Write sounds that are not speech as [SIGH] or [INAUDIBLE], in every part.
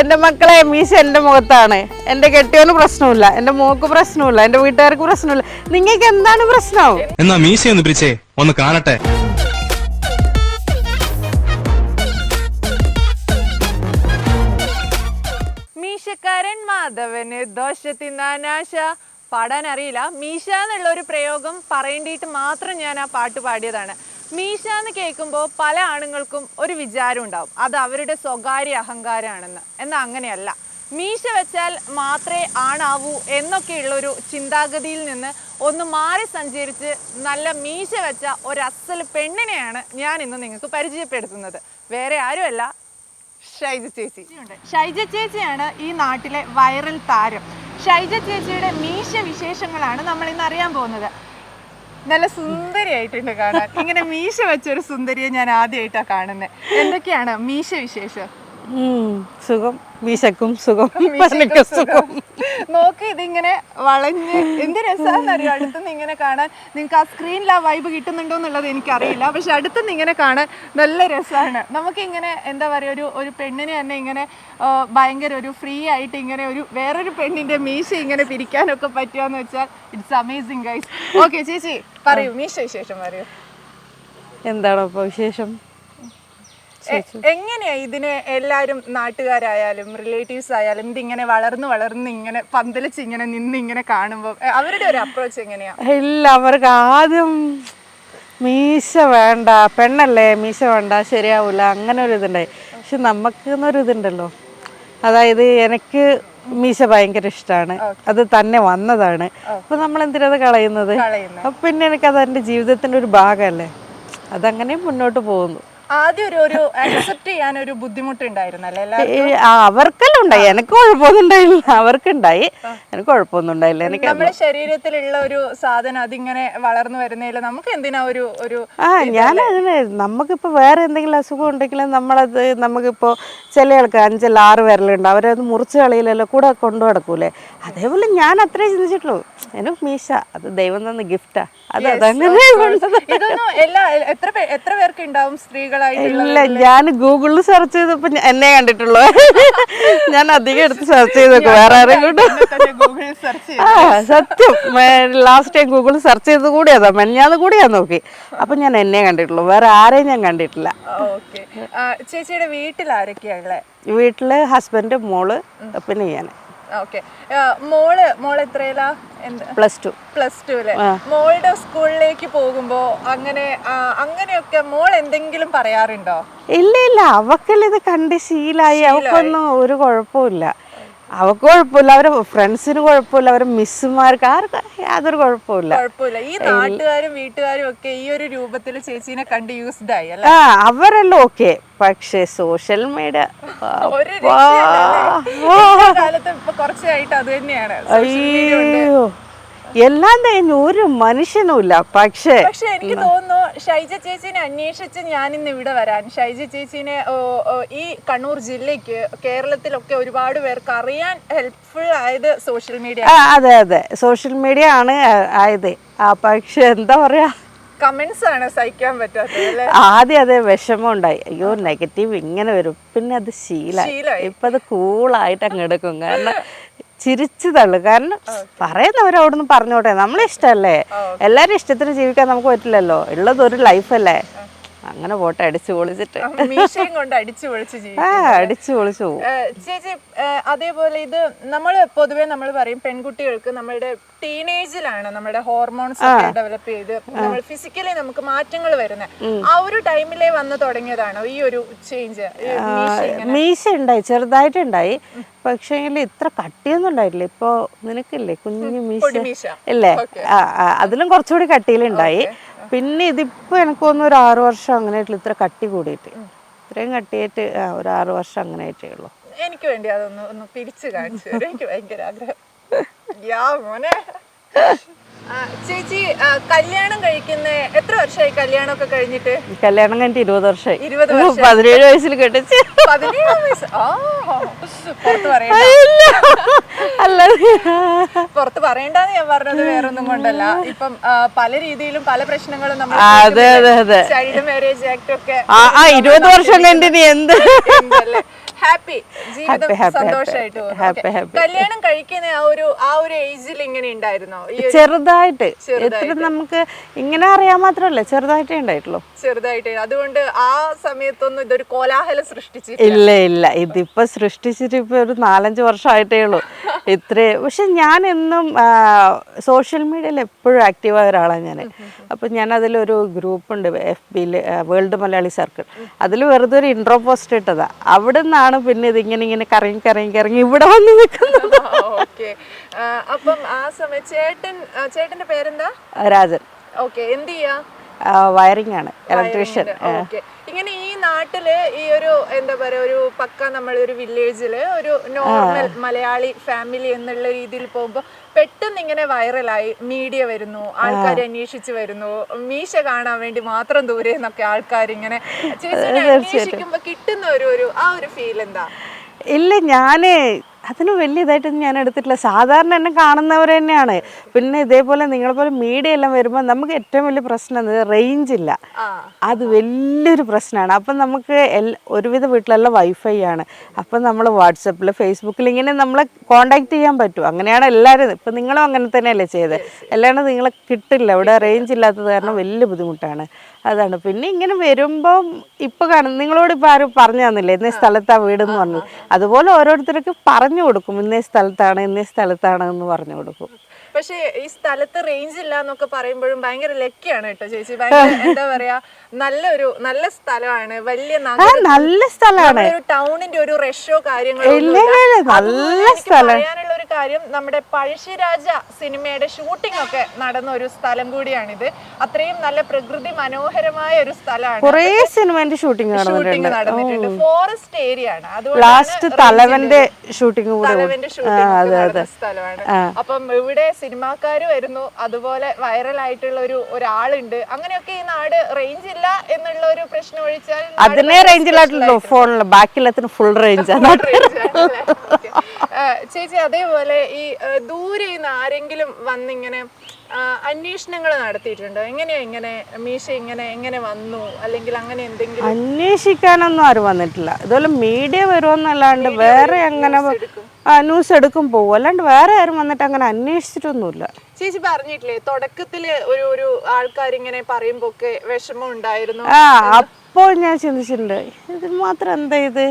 എന്റെ മക്കളെ മീശ എന്റെ മുഖത്താണ്. എന്റെ കെട്ടിയോന് പ്രശ്നമില്ല എന്റെ മോക്ക് പ്രശ്നമില്ല എന്റെ വീട്ടുകാർക്ക് പ്രശ്നമില്ല നിങ്ങൾക്ക് എന്താണ് പ്രശ്നം? എന്നാ മീശയൊന്ന് പിരിച്ചേ ഒന്ന് കാണട്ടെ. മീശക്കാരൻ മാധവന് ദോശ തിന്നാനാശ പാടാൻ അറിയില്ല. മീശ എന്നുള്ള ഒരു പ്രയോഗം പറയേണ്ടിയിട്ട് മാത്രം ഞാൻ ആ പാട്ട് പാടിയതാണ്. മീശ എന്ന് കേൾക്കുമ്പോൾ പല ആണുങ്ങൾക്കും ഒരു വിചാരം ഉണ്ടാവും. അത് അവരുടെ സ്വകാര്യ അഹങ്കാരമാണെന്ന്. എന്നാൽ അങ്ങനെയല്ല. മീശ വെച്ചാൽ മാത്രമേ ആണാവൂ എന്നൊക്കെയുള്ളൊരു ചിന്താഗതിയിൽ നിന്ന് ഒന്ന് മാറി സഞ്ചരിച്ച് നല്ല മീശ വെച്ച ഒരു അസൽ പെണ്ണിനെയാണ് ഞാൻ ഇന്ന് നിങ്ങൾക്ക് പരിചയപ്പെടുത്തുന്നത്. വേറെ ആരുമല്ല. ഷൈജ ചേച്ചി. ഷൈജ ചേച്ചിയാണ് ഈ നാട്ടിലെ വൈറൽ താരം. ഷൈജ ചേച്ചിയുടെ മീശ വിശേഷങ്ങളാണ് നമ്മൾ ഇന്ന് അറിയാൻ പോകുന്നത്. നല്ല സുന്ദരിയായിട്ടുണ്ട് കാണാൻ. ഇങ്ങനെ മീശ വെച്ചൊരു സുന്ദരിയെ ഞാൻ ആദ്യമായിട്ടാണ് കാണുന്നത് എന്തൊക്കെയാണ് മീശ വിശേഷം? സുഖം. വിശക്കും സുഖം. സുഖം. നോക്ക് ഇതിങ്ങനെ വളഞ്ഞ് എന്ത് രസമാണെന്നറിയോ അടുത്തുനിന്ന് ഇങ്ങനെ കാണാൻ നിങ്ങൾക്ക് ആ സ്ക്രീനിൽ ആ വൈബ് കിട്ടുന്നുണ്ടോ എന്നുള്ളത് എനിക്കറിയില്ല. പക്ഷെ അടുത്തുനിന്ന് ഇങ്ങനെ കാണാൻ നല്ല രസമാണ് നമുക്ക് ഇങ്ങനെ എന്താ പറയുക ഒരു ഒരു പെണ്ണിനെ തന്നെ ഇങ്ങനെ ഭയങ്കര ഒരു ഫ്രീ ആയിട്ട് ഇങ്ങനെ ഒരു വേറൊരു പെണ്ണിന്റെ മീശ ഇങ്ങനെ പിരിക്കാനൊക്കെ പറ്റുകയെന്ന് വെച്ചാൽ ഇറ്റ്സ് അമേസിങ് ഗൈസ് ഓക്കെ ചേച്ചി പറയൂ. മീശ വിശേഷം പറയൂ. എന്താണോ വിശേഷം? എങ്ങനെയാ ഇതിനെ എല്ലാവരും നാട്ടുകാരായാലും റിലേറ്റീവ്സ് ആയാലും ഇതിങ്ങനെ വളർന്ന് വളർന്ന് ഇങ്ങനെ പന്തലിച്ച് ഇങ്ങനെ നിന്ന് ഇങ്ങനെ കാണുമ്പോൾ അവരുടെ ഒരു അപ്രോച്ച് എങ്ങനെയാ? ഇല്ല അവർക്ക് ആദ്യം മീശ വേണ്ട പെണ്ണല്ലേ മീശ വേണ്ട ശരിയാവൂല അങ്ങനെ ഒരു ഇതുണ്ടായി. പക്ഷെ നമുക്ക് എന്നൊരു ഇതുണ്ടല്ലോ. അതായത് എനിക്ക് മീശ ഭയങ്കര ഇഷ്ടമാണ് അത് തന്നെ വന്നതാണ്. അപ്പൊ നമ്മൾ എന്തിനത് കളയുന്നത്? കളയുന്നത്. അപ്പൊ പിന്നെ എനിക്കത് എന്റെ ജീവിതത്തിന്റെ ഒരു ഭാഗമല്ലേ. അതങ്ങനെ മുന്നോട്ട് പോകുന്നു. ആദ്യം ഒരു ഒരു അക്സെപ്റ്റ് ചെയ്യാൻ ഒരു ബുദ്ധിമുട്ടുണ്ടായിരുന്നല്ലേ അവർക്കെല്ലാം ഉണ്ടായി. എനിക്ക് കുഴപ്പമൊന്നും ഉണ്ടായില്ല. അവർക്കുണ്ടായി. എനിക്ക് കുഴപ്പമൊന്നും ഉണ്ടായില്ല. എനിക്ക് നമ്മുടെ ശരീരത്തിലുള്ള ഒരു സാധനം അതിങ്ങനെ വളർന്നു വരുന്നതിൽ നമുക്ക് എന്തിനാ ഒരു ഒരു ആ ഞാൻ അങ്ങനെ നമുക്കിപ്പോൾ വേറെ എന്തെങ്കിലും അസുഖം ഉണ്ടെങ്കിൽ നമ്മളത് നമുക്കിപ്പോൾ ചില ആൾക്ക് അഞ്ചല്ല ആറ് വിരലുണ്ട്. അവരത് മുറിച്ച് കളിയിലല്ലോ കൂടെ കൊണ്ടു നടക്കൂലേ? അതേപോലെ ഞാൻ അത്രേ ചിന്തിച്ചിട്ടുള്ളൂ. എനിക്ക് മീശ അത് ദൈവം തന്ന ഗിഫ്റ്റാ അത് അതങ്ങനെ എത്ര എത്ര പേർക്ക് ഉണ്ടാവും സ്ത്രീകളായിട്ടുള്ള ഇല്ല ഞാൻ ഗൂഗിളിൽ സെർച്ച് ചെയ്തപ്പോ എന്നെ കണ്ടിട്ടുള്ളൂ. ഞാൻ അധികം എടുത്ത് സെർച്ച് ചെയ്ത് നോക്കും വേറെ ആരും കൊണ്ട് സെർച്ച് ആ സത്യം. ലാസ്റ്റ് ടൈം ഗൂഗിളിൽ സെർച്ച് ചെയ്ത് കൂടിയതാ. മെഞ്ഞാന്ന് കൂടിയാ നോക്കി. അപ്പൊ ഞാൻ എന്നെ കണ്ടിട്ടുള്ളൂ. വേറെ ആരെയും ഞാൻ കണ്ടിട്ടില്ല. ചേച്ചിയുടെ വീട്ടിൽ ആരൊക്കെയാ വീട്ടിൽ ഹസ്ബൻഡ് മോൾ പിന്നെ ഞാൻ ഓക്കെ മോൾ മോൾ എത്രയിലാ? പ്ലസ് ടു പ്ലസ് ടുവിൽ മോളുടെ സ്കൂളിലേക്ക് പോകുമ്പോ അങ്ങനെ അങ്ങനെയൊക്കെ മോൾ എന്തെങ്കിലും പറയാറുണ്ടോ? ഇല്ല ഇല്ല. അവക്കെല്ലാം ഇത് കണ്ട് ശീലായി. അവക്കൊന്നും ഒരു കുഴപ്പമില്ല അവക്ക് കുഴപ്പമില്ല. അവരെ ഫ്രണ്ട്സിന് കുഴപ്പമില്ല. അവരെ മിസ്സുമാർക്ക് ആർക്കും യാതൊരു കുഴപ്പമില്ല. കുഴപ്പമില്ല. ഈ നാട്ടുകാരും വീട്ടുകാരും ഒക്കെ ഈ ഒരു രൂപത്തിൽ ചേച്ചീനെ കണ്ട് യൂസ്ഡ് ആയി ആ അവരെല്ലാം ഓക്കെ പക്ഷേ സോഷ്യൽ മീഡിയ ഒരു രക്ഷയില്ലല്ലേ? ഇന്നത്തെ കാലത്ത് ഇപ്പൊ കുറച്ചായിട്ട് അത് തന്നെയാണ്. അയ്യോ. എല്ലാം കഴിഞ്ഞ് ഒരു മനുഷ്യനുമില്ല. പക്ഷേ പക്ഷെ എനിക്ക് തോന്നുന്നു ഷൈജ ചേച്ചീനെ അന്വേഷിച്ച് ഞാൻ ഇന്ന് ഇവിടെ വരാൻ. ഷൈജ ചേച്ചീനെ ഈ കണ്ണൂർ ജില്ലയ്ക്ക് കേരളത്തിലൊക്കെ ഒരുപാട് പേർക്ക് അറിയാൻ ഹെൽപ്ഫുൾ ആയത് സോഷ്യൽ മീഡിയ അതെ അതെ. സോഷ്യൽ മീഡിയ ആണ് ആയത്. ആ പക്ഷെ എന്താ പറയാ? കമന്റ്സ് ആണ് സഹിക്കാൻ പറ്റാത്തത് ആദ്യം അതെ വിഷമം ഉണ്ടായി. അയ്യോ നെഗറ്റീവ് ഇങ്ങനെ വരും. പിന്നെ അത് ശീല. ഇപ്പൊ അത് കൂളായിട്ട് അങ്ങ് എടുക്കും. കാരണം ചിരിച്ചു തള്ളു. കാരണം പറയുന്നവർ അവിടുന്ന് പറഞ്ഞോട്ടെ. നമ്മളെ ഇഷ്ടമല്ലേ എല്ലാരും ഇഷ്ടത്തിന് ജീവിക്കാൻ നമുക്ക് പറ്റില്ലല്ലോ. ഉള്ളത് ഒരു ലൈഫല്ലേ അങ്ങനെ പോട്ടെ അടിച്ചു പൊളിച്ചിട്ട്. മീശയും കൊണ്ട് അടിച്ചു പൊളിച്ച് അടിച്ചു പൊളിച്ചു ചേച്ചി അതേപോലെ ഇത് നമ്മൾ പൊതുവെ നമ്മൾ പറയും പെൺകുട്ടികൾക്ക് നമ്മുടെ ടീനേജിലാണ് നമ്മുടെ ഹോർമോൺസ് ഡെവലപ്പ് ചെയ്ത് നമ്മൾ ഫിസിക്കലി നമുക്ക് മാറ്റങ്ങൾ വരുന്നത്. ആ ഒരു ടൈമിലേ വന്ന് തുടങ്ങിയതാണോ ഈ ഒരു ചേഞ്ച് മീശ ഉണ്ടായി ചെറുതായിട്ടുണ്ടായി. പക്ഷേ ഇത്ര കട്ടിയൊന്നും ഉണ്ടായിട്ടില്ല. ഇപ്പോ നിനക്കില്ലേ കുഞ്ഞു മീശ? അല്ലേ ഇല്ലേ? അതിലും കുറച്ചുകൂടി കട്ടിയിലുണ്ടായി. പിന്നെ ഇതിപ്പോ എനിക്ക് തോന്നുന്നു ഒരു ആറു വർഷം അങ്ങനെ ആയിട്ടില്ല ഇത്ര കട്ടി കൂടിയിട്ട്. ഇത്രയും കട്ടിയായിട്ട് ആ, ഒരു ആറു വർഷം അങ്ങനെ ആയിട്ടേ ഉള്ളൂ. എനിക്ക് വേണ്ടി അതൊന്ന് ഒന്ന് പിരിച്ചു കാണിച്ചു തരും. എനിക്ക് ഭയങ്കര ആഗ്രഹം. യാ മോനെ. ചേച്ചി കല്യാണം കഴിക്കുന്ന എത്ര വർഷമായി കല്യാണം ഒക്കെ കഴിഞ്ഞിട്ട് കല്യാണം കഴിഞ്ഞിട്ട് ഇരുപത് വർഷമായി. ഇരുപത് വർഷം. പതിനേഴ് വയസ്സിൽ കെട്ടിച്ച്. പതിനേഴ് വയസ്സ്. പുറത്ത് പറയണ്ട. അല്ല. പുറത്ത് പറയണ്ടെന്ന് ഞാൻ പറഞ്ഞത് വേറൊന്നും കൊണ്ടല്ല. ഇപ്പം പല രീതിയിലും പല പ്രശ്നങ്ങളും നമ്മൾ അതെ അതെ അതെ. ചൈൽഡ് മാരേജ് ആക്ട് ഒക്കെ ആ ഇരുപത് വർഷം കഴിഞ്ഞിട്ട് എന്ത്? ഹാപ്പി. ജീവിതം സന്തോഷമായിട്ട്. കല്യാണം കഴിക്കുന്ന ആ ഒരു ആ ഒരു ഏജിൽ ഇങ്ങനെ ഉണ്ടായിരുന്നോ? ചെറുതായിട്ട്. എത്ര നമുക്ക് ഇങ്ങനെ അറിയാൻ മാത്രമല്ല ചെറുതായിട്ടേ ഉണ്ടായിട്ടുള്ളൂ. ചെറുതായിട്ട്. അതുകൊണ്ട് ആ സമയത്തൊന്നും ഇതൊരു കോലാഹലം സൃഷ്ടിച്ചു ഇല്ല ഇല്ല. ഇതിപ്പോ സൃഷ്ടിച്ചിട്ട് ഇപ്പൊ ഒരു നാലഞ്ച് വർഷമായിട്ടേ ഉള്ളൂ. ഇത്രേ പക്ഷെ ഞാൻ എന്നും സോഷ്യൽ മീഡിയയിൽ എപ്പോഴും ആക്റ്റീവായ ഒരാളാണ് ഞാൻ അപ്പം ഞാൻ അതിലൊരു ഗ്രൂപ്പ് ഉണ്ട് എഫ് ബിയിൽ വേൾഡ് മലയാളി സർക്കിൾ. അതിൽ വെറുതെ ഒരു ഇൻട്രോ പോസ്റ്റ് ഇട്ടതാണ് അവിടെ നിന്നാണ് പിന്നെ ഇതിങ്ങനെ ഇങ്ങനെ കറങ്ങി കറങ്ങി കറങ്ങി ഇവിടെ വന്ന് നിൽക്കുന്നത്. [LAUGHS] അപ്പം ആ സമയം ചേട്ടൻ ചേട്ടന്റെ ചേട്ടന്റെ പേരെന്താ? രാജൻ. ഓക്കെ എന്ത് ചെയ്യാ? വയറിംഗ് ആണ് ഇലക്ട്രീഷ്യൻ ഇങ്ങനെ ഈ നാട്ടിൽ ഈ ഒരു എന്താ പറയാ ഒരു പക്ക നമ്മൾ ഒരു വില്ലേജിൽ ഒരു നോർമൽ മലയാളി ഫാമിലി എന്നുള്ള രീതിയിൽ പോകുമ്പോ പെട്ടെന്ന് ഇങ്ങനെ വൈറലായി മീഡിയ വരുന്നു ആൾക്കാർ അന്വേഷിച്ചു വരുന്നു. മീശ കാണാൻ വേണ്ടി മാത്രം ദൂരെ നിന്നൊക്കെ ആൾക്കാർ ഇങ്ങനെ ചേച്ചിനെ അന്വേഷിക്കുമ്പോ കിട്ടുന്ന ഒരു ഒരു ആ ഒരു ഫീൽ എന്താ? ഇല്ല ഞാൻ അതിന് വലിയ ഇതായിട്ടൊന്നും ഞാൻ എടുത്തിട്ടില്ല. സാധാരണ എന്നെ കാണുന്നവർ തന്നെയാണ്. പിന്നെ ഇതേപോലെ നിങ്ങളെപ്പോലെ മീഡിയ എല്ലാം വരുമ്പോൾ നമുക്ക് ഏറ്റവും വലിയ പ്രശ്നം എന്നത് റേഞ്ച് ഇല്ല. അത് വലിയൊരു പ്രശ്നമാണ്. അപ്പം നമുക്ക് എൽ ഒരുവിധ വീട്ടിലെല്ലാം വൈഫൈ ആണ്. അപ്പം നമ്മൾ വാട്സപ്പിൽ ഫേസ്ബുക്കിൽ ഇങ്ങനെ നമ്മളെ കോണ്ടാക്ട് ചെയ്യാൻ പറ്റും. അങ്ങനെയാണ് എല്ലാവരും ഇപ്പം നിങ്ങളും അങ്ങനെ തന്നെയല്ലേ ചെയ്തത് അല്ലാണ്ട് നിങ്ങളെ കിട്ടില്ല. ഇവിടെ റേഞ്ച് ഇല്ലാത്തത് കാരണം വലിയ ബുദ്ധിമുട്ടാണ്. അതാണ്. പിന്നെ ഇങ്ങനെ വരുമ്പം ഇപ്പൊ കാണും നിങ്ങളോട് ഇപ്പൊ ആരും പറഞ്ഞു തന്നില്ലേ ഇന്നേ സ്ഥലത്താ വീടെന്ന് പറഞ്ഞു. അതുപോലെ ഓരോരുത്തർക്ക് പറഞ്ഞു കൊടുക്കും ഇന്നേ സ്ഥലത്താണ് ഇന്നേ സ്ഥലത്താണ് എന്ന് പറഞ്ഞു കൊടുക്കും. പക്ഷേ ഈ സ്ഥലത്ത് റേഞ്ച് ഇല്ല എന്നൊക്കെ പറയുമ്പോഴും ഭയങ്കര ലക്കിയാണ് കേട്ടോ ചേച്ചി. ഭയങ്കര [LAUGHS] എന്താ പറയാ നല്ലൊരു നല്ല സ്ഥലമാണ്. വലിയ നല്ല സ്ഥലമാണ്. ഒരു ടൗണിന്റെ ഒരു റഷോ കാര്യങ്ങളോ നല്ല. പറയാനുള്ള ഒരു കാര്യം നമ്മുടെ പഴശ്ശിരാജ സിനിമയുടെ ഷൂട്ടിംഗ് ഒക്കെ നടന്ന ഒരു സ്ഥലം കൂടിയാണിത്. അത്രയും നല്ല പ്രകൃതി മനോഹരമായ ഒരു സ്ഥലമാണ്. കുറേ സിനിമന്റെ ഷൂട്ടിംഗ് ഷൂട്ടിംഗ് നടന്നിട്ടുണ്ട്. ഫോറസ്റ്റ് ഏരിയ ആണ്. അതുകൊണ്ട് തലവന്റെ ഷൂട്ടിംഗ് തലവന്റെ ഷൂട്ടിംഗ് സ്ഥലമാണ്. അപ്പം ഇവിടെ സിനിമാക്കാര് വരുന്നു. അതുപോലെ വൈറലായിട്ടുള്ള ഒരു ഒരാളുണ്ട്. അങ്ങനെയൊക്കെ ഈ നാട് റേഞ്ച് ഇല്ല എന്നുള്ള ഒരു പ്രശ്നം ഒഴിച്ചാൽ അതിനെ റേഞ്ച് ഇല്ലാട്ടുള്ളൂ ഫോണിൽ ബാക്കിയെല്ലാത്തിനും ഫുൾ റേഞ്ച് ചേച്ചി അതേപോലെ ഈ ദൂരെ നിന്ന് ആരെങ്കിലും വന്നിങ്ങനെ അന്വേഷണങ്ങൾ നടത്തിയിട്ടുണ്ടോ? എങ്ങനെയാ ഇങ്ങനെ മീശ ഇങ്ങനെ എങ്ങനെ വന്നു? അല്ലെങ്കിൽ അങ്ങനെ എന്തെങ്കിലും അന്വേഷിക്കാനൊന്നും ആരും വന്നിട്ടില്ല. ഇതുപോലെ മീഡിയ വരുമെന്നല്ലാണ്ട് വേറെ അങ്ങനെ ന്യൂസ് എടുക്കും പോകും അല്ലാണ്ട് വേറെ ആരും വന്നിട്ട് അങ്ങനെ അന്വേഷിച്ചിട്ടൊന്നുമില്ല. ചേച്ചി പറഞ്ഞിട്ടില്ലേ തുടക്കത്തിൽ ഒരു ഒരു ആൾക്കാരിങ്ങനെ പറയുമ്പോ ഒക്കെ വിഷമം ഉണ്ടായിരുന്നു? ആ അപ്പോൾ ഞാൻ ചിന്തിച്ചിട്ടുണ്ട് ഇത് മാത്രം എന്താ ഇത്?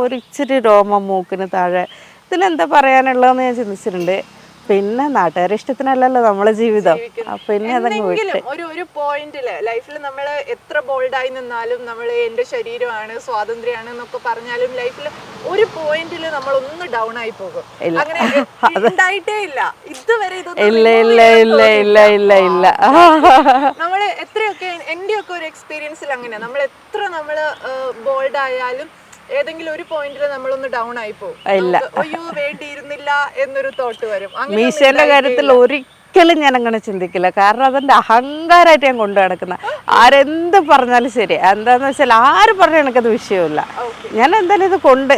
ഒരു ഇച്ചിരി രോമം മൂക്കിന് താഴെ. ഇതിലെന്താ പറയാനുള്ളതെന്ന് ഞാൻ ചിന്തിച്ചിട്ടുണ്ട്. പിന്നെ നാട്ടുകാരുടെ ഇഷ്ടത്തിനല്ലല്ലോ നമ്മളെ ജീവിതം. പിന്നെ അതങ്ങ് വിട്ട്. ഒരു ഒരു പോയിന്റിൽ ലൈഫിൽ നമ്മൾ എത്ര ബോൾഡായി നിന്നാലും നമ്മൾ എന്റെ ശരീരമാണ് സ്വാതന്ത്ര്യമാണ് എന്നൊക്കെ പറഞ്ഞാലും ലൈഫിൽ ഒരു പോയിന്റിൽ നമ്മൾ ഒന്ന് ഡൗൺ ആയി പോകും. അങ്ങനെ [LAUGHS] ഉണ്ടായിട്ടേ ഇല്ല. ഇതുവരെ ഇല്ല ഇല്ല ഇല്ല ഇല്ല ഇല്ല ഇല്ല നമ്മൾ എത്രയൊക്കെ എന്റെ ഒക്കെ ഒരു എക്സ്പീരിയൻസിൽ അങ്ങനെ നമ്മൾ എത്ര നമ്മൾ ബോൾഡ് ആയാലും ഏതെങ്കിലും ഒരു പോയിന്റിൽ നമ്മളൊന്ന് ഡൗൺ ആയി പോകും അയ്യോ വേണ്ടിയിരുന്നില്ല എന്നൊരു തോട്ട് വരും. മീശന്റെ കാര്യത്തിൽ ഒരിക്കലും ഞാൻ അങ്ങനെ ചിന്തിക്കില്ല. കാരണം അതെന്റെ അഹങ്കാരമായിട്ട് ഞാൻ കൊണ്ടു നടക്കുന്ന ആരെന്ത് പറഞ്ഞാലും ശരി. എന്താന്ന് വെച്ചാൽ ആര് പറഞ്ഞാൽ എനിക്കത് വിഷയമില്ല ഞാൻ എന്തായാലും ഇത് കൊണ്ട്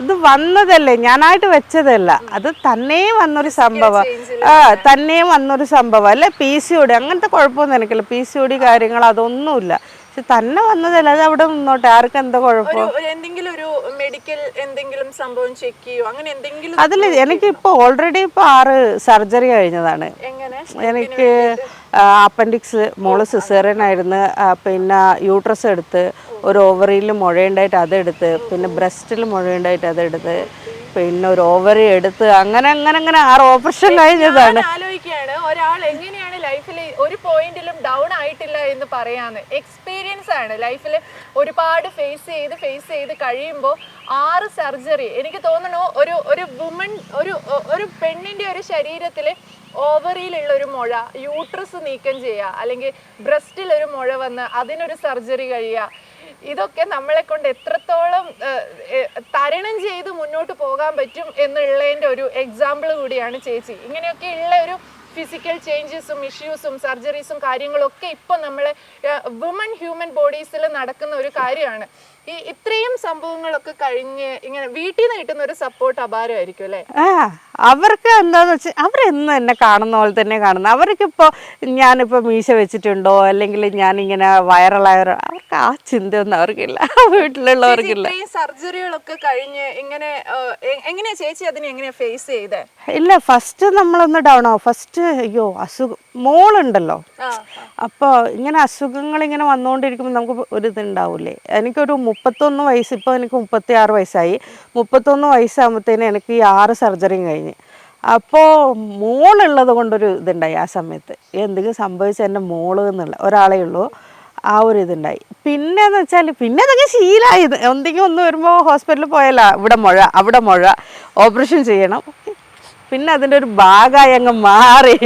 ഇത് വന്നതല്ലേ? ഞാനായിട്ട് വെച്ചതല്ല. അത് തന്നെയും വന്നൊരു സംഭവം. ആ തന്നെയും വന്നൊരു സംഭവം. അല്ലെ? പി സി ഒടി അങ്ങനത്തെ കുഴപ്പമൊന്നും എനിക്കില്ല. പി സി ഒടി കാര്യങ്ങൾ അതൊന്നുമില്ല. പക്ഷെ തന്നെ വന്നതല്ല അത് അവിടെ നിന്നോട്ടെ ആർക്കും എന്താ കുഴപ്പം? എന്തെങ്കിലും ഒരു മെഡിക്കൽ എന്തെങ്കിലും സംഭവം ചെക്ക് ചെയ്യോ? അങ്ങനെ എന്തെങ്കിലും അതിൽ ഇപ്പൊ ഓൾറെഡി ഇപ്പൊ ആറ് സർജറി കഴിഞ്ഞതാണ്. എനിക്ക് അപ്പൻഡിക്സ് മോൾ സിസേറിയൻ ആയിരുന്നു പിന്നെ യൂട്രസ് എടുത്ത് ഒരു ഓവറിയിൽ മുഴയുണ്ടായിട്ട് അതെടുത്ത് പിന്നെ ബ്രസ്റ്റിൽ മുഴയുണ്ടായിട്ട് അതെടുത്ത് പിന്നെ ഒരു ഓവറി എടുത്ത് അങ്ങനെ അങ്ങനെ അങ്ങനെ ആറ് ഓപ്പറേഷൻ കഴിഞ്ഞതാണ്. ആലോചിക്കുകയാണ് ഒരാൾ പോയിന്റിലും ഡൗൺ ആയിട്ടില്ല എന്ന് പറയാന്ന്. എക്സ്പീരിയൻസ് ആണ്. ലൈഫിൽ ഒരുപാട് ഫേസ് ചെയ്ത് ഫേസ് ചെയ്ത് കഴിയുമ്പോൾ ആറ് സർജറി എനിക്ക് തോന്നുന്നു ഒരു ഒരു വുമൺ ഒരു ഒരു പെണ്ണിന്റെ ഒരു ശരീരത്തിൽ ഓവറിയിലുള്ള ഒരു മുഴ യൂട്രസ് നീക്കം ചെയ്യുക അല്ലെങ്കിൽ ബ്രസ്റ്റിൽ ഒരു മുഴ വന്ന് അതിനൊരു സർജറി കഴിയുക ഇതൊക്കെ നമ്മളെ കൊണ്ട് എത്രത്തോളം തരണം ചെയ്ത് മുന്നോട്ട് പോകാൻ പറ്റും എന്നുള്ളതിന്റെ ഒരു എക്സാമ്പിൾ കൂടിയാണ് ചേച്ചി. ഇങ്ങനെയൊക്കെ ഉള്ള ഒരു ഫിസിക്കൽ ചേഞ്ചസും ഇഷ്യൂസും സർജറീസും കാര്യങ്ങളൊക്കെ ഇപ്പം നമ്മളെ വുമൺ ഹ്യൂമൻ ബോഡീസിൽ നടക്കുന്ന ഒരു കാര്യമാണ്. ഈ ഇത്രയും സംഭവങ്ങളൊക്കെ കഴിഞ്ഞ് ഇങ്ങനെ വീട്ടിൽ നിന്ന് കിട്ടുന്ന ഒരു സപ്പോർട്ട് അപാരമായിരിക്കും അല്ലേ? ആ അവർക്ക് എന്താന്ന് വെച്ചാൽ അവരെന്നും എന്നെ കാണുന്ന പോലെ തന്നെ കാണുന്നത് അവർക്കിപ്പോൾ ഞാനിപ്പോൾ മീശ വെച്ചിട്ടുണ്ടോ? അല്ലെങ്കിൽ ഞാൻ ഇങ്ങനെ വൈറലായവരോ അവർക്ക് ആ ചിന്തയൊന്നും അവർക്കില്ല. വീട്ടിലുള്ളവർക്കില്ല. ഇത്രയും സർജറികളൊക്കെ കഴിഞ്ഞ് ഇങ്ങനെ എ- എങ്ങനെയാ ചേച്ചി അതിനെ എങ്ങനെയാ ഫേസ് ചെയ്തേ? ഇല്ല ഫസ്റ്റ് നമ്മളൊന്ന് ഡൗൺ ആവും. ഫസ്റ്റ് അയ്യോ അസുഖം. മോളുണ്ടല്ലോ. അപ്പോൾ ഇങ്ങനെ അസുഖങ്ങൾ ഇങ്ങനെ വന്നുകൊണ്ടിരിക്കുമ്പോൾ നമുക്ക് ഒരു ഇതുണ്ടാവില്ലേ എനിക്കൊരു മുപ്പത്തൊന്ന് വയസ്സ് ഇപ്പോൾ എനിക്ക് മുപ്പത്തി ആറ് വയസ്സായി. മുപ്പത്തൊന്ന് വയസ്സാകുമ്പോഴത്തേന് എനിക്ക് ഈ ആറ് സർജറിയും കഴിഞ്ഞ്. അപ്പോൾ മോളുള്ളത് കൊണ്ടൊരു ഇതുണ്ടായി ആ സമയത്ത്. എന്തെങ്കിലും സംഭവിച്ച എന്റെ മോൾ എന്നുള്ള ഒരാളേ ഉള്ളൂ. ആ ഒരു ഇതുണ്ടായി. പിന്നെ എന്ന് വെച്ചാൽ പിന്നെ അതൊക്കെ ശീലമായി എന്തെങ്കിലും ഒന്ന് വരുമ്പോൾ ഹോസ്പിറ്റലിൽ പോയാലാ ഇവിടെ മുഴ അവിടെ മുഴ ഓപ്പറേഷൻ ചെയ്യണം. പിന്നെ അതിന്റെ ഒരു ഭാഗമായി അങ്ങ് മാറി.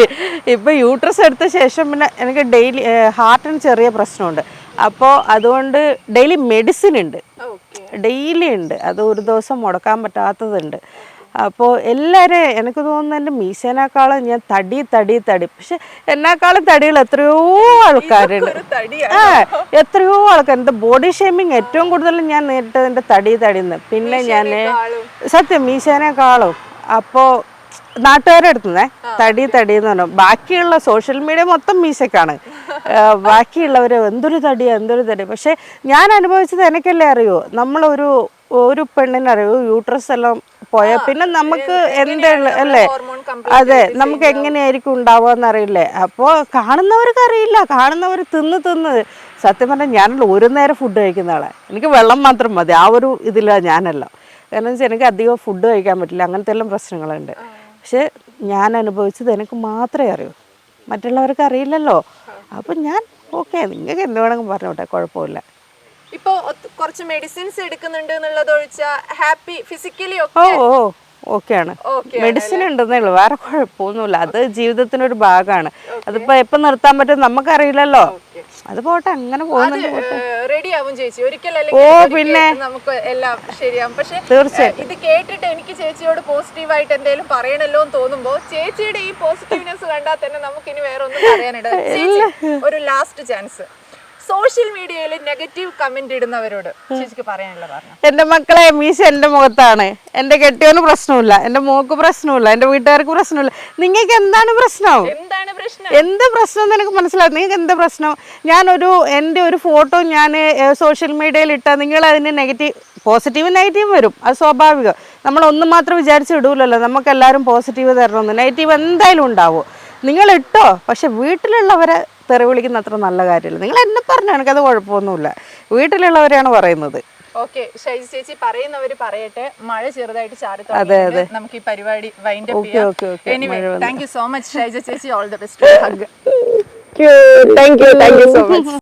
ഇപ്പോൾ യൂട്രസ് എടുത്ത ശേഷം പിന്നെ എനിക്ക് ഡെയിലി ഹാർട്ടിന് ചെറിയ പ്രശ്നമുണ്ട്. അപ്പോൾ അതുകൊണ്ട് ഡെയിലി മെഡിസിൻ ഉണ്ട്. ഡെയിലി ഉണ്ട്. അത് ഒരു ദിവസം മുടക്കാൻ പറ്റാത്തതുണ്ട്. അപ്പോൾ എല്ലാവരും എനിക്ക് തോന്നുന്നു എന്റെ മീശേനേക്കാളും ഞാൻ തടി തടി തടി. പക്ഷെ എന്നെക്കാളും തടികൾ എത്രയോ ആൾക്കാരുണ്ട്. ആ എത്രയോ ആൾക്കാർ. എന്റെ ബോഡി ഷേമിങ് ഏറ്റവും കൂടുതൽ ഞാൻ നേരിട്ടത് എന്റെ തടി തടിന്ന്. പിന്നെ ഞാൻ സത്യം മീശേനേക്കാളും. അപ്പോൾ നാട്ടുകാരെ അടുത്തുനിന്നേ. തടി തടി എന്ന് പറഞ്ഞു ബാക്കിയുള്ള സോഷ്യൽ മീഡിയ മൊത്തം മീശക്കാണ്. ബാക്കിയുള്ളവർ എന്തൊരു തടിയാ എന്തൊരു തടി പക്ഷെ ഞാൻ അനുഭവിച്ചത് എനിക്കല്ലേ അറിയൂ? നമ്മളൊരു ഒരു പെണ്ണിനറിയൂ യൂട്രസ് എല്ലാം പോയ പിന്നെ നമുക്ക് എന്താ അല്ലേ? അതെ നമുക്ക് എങ്ങനെയായിരിക്കും ഉണ്ടാവുക എന്നറിയില്ലേ? അപ്പോൾ കാണുന്നവർക്ക് അറിയില്ല. കാണുന്നവർ തിന്ന് തിന്ന്. സത്യം പറഞ്ഞാൽ ഞാനല്ല ഒരു നേരം ഫുഡ് കഴിക്കുന്ന ആളെ. എനിക്ക് വെള്ളം മാത്രം മതി. ആ ഒരു ഇതിലാണ് ഞാനല്ല. കാരണം വെച്ചാൽ എനിക്ക് അധികം ഫുഡ് കഴിക്കാൻ പറ്റില്ല. അങ്ങനത്തെ എല്ലാം പ്രശ്നങ്ങളുണ്ട്. പക്ഷെ ഞാൻ അനുഭവിച്ചത് എനിക്ക് മാത്രമേ അറിയൂ. മറ്റുള്ളവർക്ക് അറിയില്ലല്ലോ. അപ്പം ഞാൻ ഓക്കെ നിങ്ങൾക്ക് എന്ത് വേണമെങ്കിൽ പറഞ്ഞോട്ടെ കുഴപ്പമില്ല. ഇപ്പോൾ കുറച്ച് മെഡിസിൻസ് എടുക്കുന്നുണ്ട് എന്നുള്ളത് ഒഴിച്ചാൽ ഹാപ്പി ഫിസിക്കലി ഓ ഓ. ഓക്കെയാണ്. മെഡിസിൻ ഉണ്ടെന്നേ ഉള്ളൂ. വേറെ കുഴപ്പമൊന്നുമില്ല. അത് ജീവിതത്തിനൊരു ഭാഗമാണ്. അതിപ്പോ എപ്പം നിർത്താൻ പറ്റും നമുക്കറിയില്ലല്ലോ. അത് പോട്ടെ അങ്ങനെ പോകുന്നുണ്ട്. റെഡി ആവും ചേച്ചി. ഒരിക്കലല്ലേ ഓ, പിന്നെ. നമുക്ക് എല്ലാം ശരിയാവും. പക്ഷെ തീർച്ചയായും. ഇത് കേട്ടിട്ട് എനിക്ക് ചേച്ചിയോട് പോസിറ്റീവായിട്ട് എന്തെങ്കിലും പറയണല്ലോ എന്ന് തോന്നുമ്പോ ചേച്ചിയുടെ ഈ പോസിറ്റീവ്നെസ് കണ്ടാൽ തന്നെ നമുക്ക് ഇനി വേറെ ഒന്നും ചേച്ചി ഒരു ലാസ്റ്റ് ചാൻസ് സോഷ്യൽ മീഡിയയിൽ നെഗറ്റീവ് കമന്റ് ഇടുന്നവരോട് ചേച്ചിക്ക് പറയാനുള്ള പറഞ്ഞു എന്റെ മക്കളെ മീശ എന്റെ മുഖത്താണ്. എന്റെ കെട്ടിയോന് പ്രശ്നമില്ല എന്റെ മോക്ക് പ്രശ്നമില്ല എന്റെ വീട്ടുകാർക്ക് പ്രശ്നമില്ല നിങ്ങൾക്ക് എന്താണ് പ്രശ്നം? എന്താണ് പ്രശ്നം? എന്ത് പ്രശ്നം എന്ന് എനിക്ക് മനസ്സിലാവും നിങ്ങൾക്ക് എന്താ പ്രശ്നം? ഞാനൊരു എന്റെ ഒരു ഫോട്ടോ ഞാൻ സോഷ്യൽ മീഡിയയിൽ ഇട്ടാൽ നിങ്ങൾ അതിന് നെഗറ്റീവ് പോസിറ്റീവ് നെഗറ്റീവ് വരും. അത് സ്വാഭാവികം. നമ്മൾ ഒന്ന് മാത്രം വിചാരിച്ച് ഇടൂലല്ലോ. നമുക്ക് എല്ലാവരും പോസിറ്റീവ് തരണമെന്ന്. നെഗറ്റീവ് എന്തായാലും ഉണ്ടാവും. നിങ്ങൾ ഇട്ടോ? പക്ഷെ വീട്ടിലുള്ളവരെ തെറി വിളിക്കുന്ന അത്ര നല്ല കാര്യമില്ല. നിങ്ങൾ എന്നെ പറഞ്ഞു എനിക്കത് കുഴപ്പമൊന്നുമില്ല. വീട്ടിലുള്ളവരെയാണ് പറയുന്നത്. ഓക്കെ ഷൈജി ചേച്ചി പറയുന്നവര് പറയട്ടെ. മഴ ചെറുതായിട്ട് ചാറി. നമുക്ക് ഈ പരിപാടി വൈൻഡ് അപ്പ് okay. എനിവേ മഴ thank you so much Shaija ചേച്ചി. All the best thank you thank you so much